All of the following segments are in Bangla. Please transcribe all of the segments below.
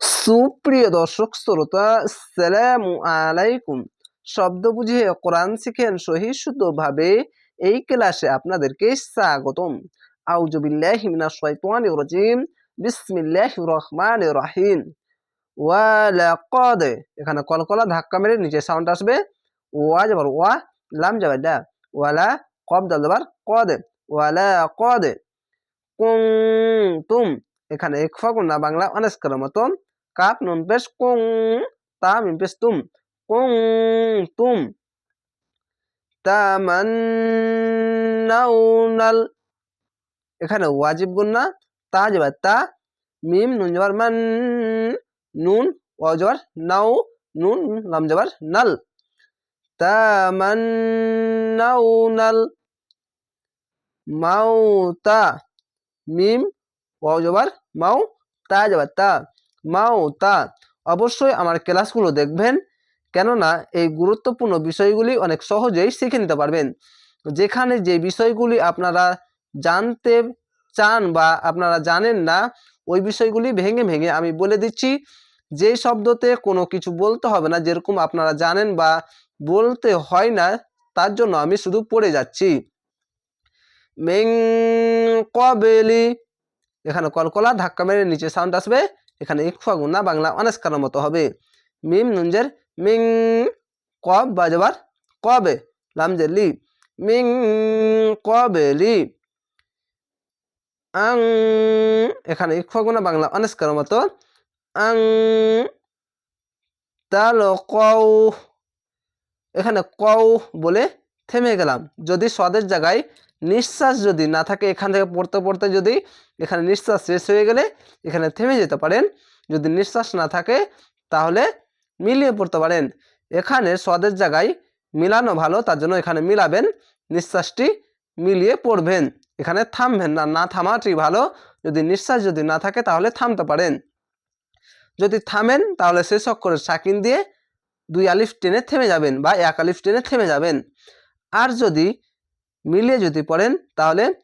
সুপ্রিয় দর্শক, শ্রোতা, সালাম আলাইকুম। শব্দ বুঝিয়ে কোরআন শিখেন সহি শুদ্ধভাবে এই ক্লাসে আপনাদেরকে স্বাগতম। আউজুবিল্লাহি মিনাশ শাইতানির রাজিম। বিসমিল্লাহির রহমানির রহিম। ওয়ালাকাদ এখানে কলকলা ধাক্কা মেরে নিচে সাউন্ড আসবে। ওয়া যাবার ওয়া, লাম যাবার দা ওয়ালা কব দাল যাবার কদ। ওয়ালা কদ। কুনতুম। এখানে একফা গুণা বাংলা অনেস্কার মতো কাপ নুন পেশ কুং তা মিম পেশ তুম, কুং তুম। তামান্নাউনাল এখানে ওয়াজিব গুন্না তা যাবার তা, মিম, নুন যাবার মান, নুন ওয়া যাবার নাও, নুন, লাম যাবার নাল। তামান্নাউনাল মাউতা মিম ওয়াও যাবার মাও, তা যাবার তা। মাও, তা, অবশ্যই আমার ক্লাসগুলো দেখবেন। কেননা, এই গুরুত্বপূর্ণ বিষয়গুলি অনেক সহজেই শিখে নিতে পারবেন। যেখানে যে বিষয়গুলি আপনারা জানতে চান বা আপনারা জানেন না, ওই বিষয়গুলি ভেঙে ভেঙে আমি বলে দিচ্ছি, যে শব্দতে কোনো কিছু বলতে হবে না, যেরকম আপনারা জানেন বা বলতে হয় না, তার জন্য আমি শুধু পড়ে যাচ্ছি। মেং কবেলি এখানে কলকলা, ধাক্কা মেরে নিচে সাউন্ড আসবে। এখানে ইকফা গুনা বাংলা অনেস্কার মতো হবে। মিম নুনজের মিং কব বাজবার কবে? লামজের লি। মিং কবেলি আং এখানে ইকফা গুনা বাংলা অনেস্কার মতো। আং তাল কৌ এখানে কৌ বলে থেমে গেলাম। যদি স্বাদের জায়গায় নিঃশ্বাস যদি না থাকে এখান থেকে পড়তে পড়তে যদি এখানে নিঃশ্বাস শেষ হয়ে গেলে এখানে থেমে যেতে পারেন। যদি নিঃশ্বাস না থাকে তাহলে মিলিয়ে পড়তে পারেন। এখানে স্বাদের জায়গায় মিলানো ভালো, তার জন্য এখানে মিলাবেন। নিঃশ্বাসটি মিলিয়ে পড়বেন। এখানে থামবেন না না থামাটি ভালো। যদি নিঃশ্বাস যদি না থাকে তাহলে থামতে পারেন। যদি থামেন তাহলে শেষ অক্ষরের সাকিন দিয়ে দুই আলিফ টেনে থেমে যাবেন বা এক আলিফ টেনে থেমে যাবেন। আর যদি মিলিয়ে যদি পড়েন, তাহলে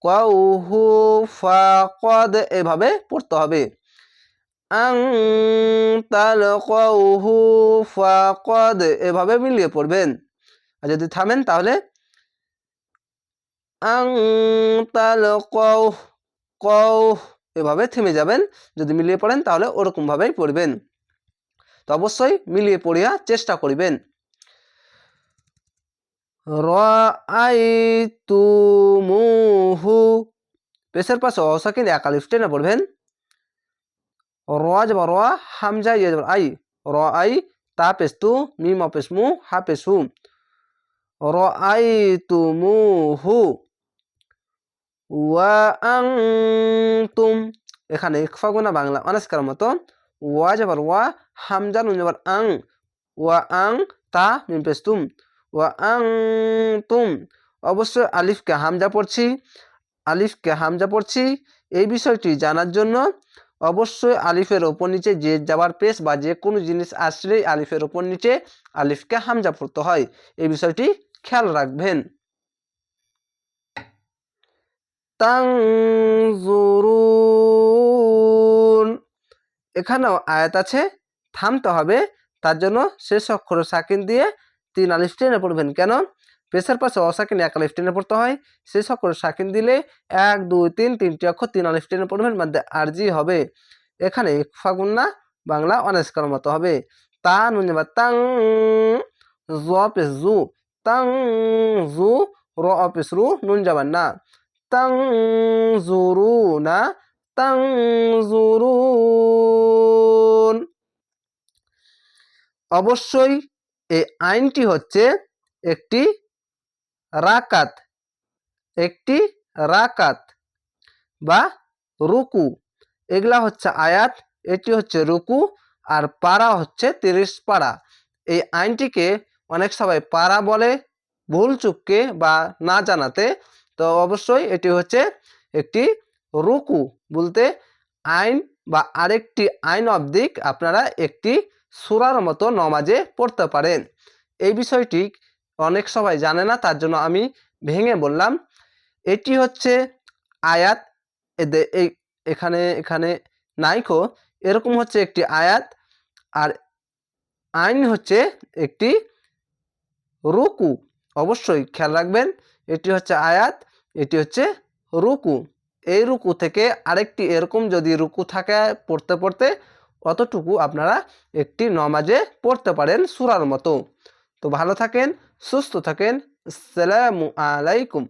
কউ ফা কদ এভাবে পড়তে হবে। আং তাল এভাবে মিলিয়ে পড়বেন। আর যদি থামেন, তাহলে আং তাল কউ এভাবে থেমে যাবেন। যদি মিলিয়ে পড়েন, তাহলে ওরকমভাবেই পড়বেন। তো অবশ্যই মিলিয়ে পড়িয়া চেষ্টা করিবেন। রাইতুমুহু পেশের পাশে অসাকিন এক আলিফ টেনে পড়বেন। র যাবা, র হামজা ইয়ে আই র আই তা পেস্তু মিম অপেসমু হা পেসু র আই তুমুহু ওয়া আং তুম এখানে ইকফা গুনা বাংলা অনাস্কার মতো। ওয়া যাবার ওয়া হামজা নুন যাবার আং। ওয়া আং, তা, মিম পেস্তুম ওয়া তুম অবশ্যই আলিফকে হামজা পড়ছি। আলিফকে হামজা পড়ছি এই বিষয়টি জানার জন্য। অবশ্যই আলিফের ওপর নিচে যে যাবার পেশ বা যে কোনো জিনিস আসলেই আলিফের ওপর নিচে আলিফকে হামজা পড়তে হয়। এই বিষয়টি খেয়াল রাখবেন। এখানেও আয়াত আছে, থামতে হবে। তার জন্য শেষ অক্ষর সাকিন দিয়ে তিন আলিফ টেনে পড়বেন। কেন? পেশার পাশে অসাকিন এক আলিফ টেনে পড়তে হয়। শেষ অক্ষর সাকিন দিলে এক, দুই, তিন, তিনটি অক্ষর তিন আলিফ টেনে পড়বেন মধ্যে আরজি হবে। এখানে ফাগুন্না বাংলা অনেস্কার মতো হবে। তা নুন যাবা তাং, জ জু, তাং, জু, র অপেস রু, নুন যাবার না। তাং জুরু না। তাং জুরুন অবশ্যই এই আইনটি হচ্ছে একটি রাকাত একটি রাকাত বা রুকু। এগুলা হচ্ছে আয়াত, এটি হচ্ছে রুকু আর পাড়া হচ্ছে তিরিশ পাড়া এই আইনটিকে অনেক সবাই পাড়া বলে, ভুল চুককে বা না জানাতে। তো অবশ্যই এটি হচ্ছে একটি রুকু বলতে আইন বা আরেকটি আইন অবদিক আপনারা একটি সুরার মতো নমাজে পড়তে পারেন। এই বিষয়টি অনেক সবাই জানে না, তার জন্য আমি ভেঙে বললাম। এটি হচ্ছে আয়াত এখানে এখানে নাইকো এরকম হচ্ছে একটি আয়াত, আর আইন হচ্ছে একটি রুকু। অবশ্যই খেয়াল রাখবেন, এটি হচ্ছে আয়াত, এটি হচ্ছে রুকু। এই রুকু থেকে আরেকটি এরকম যদি রুকু থাকে পড়তে পড়তে, অতটুকু আপনারা একটি নমাজে পড়তে পারেন সুরার মতো। তো ভালো থাকেন, সুস্থ থাকেন সালামু আলাইকুম।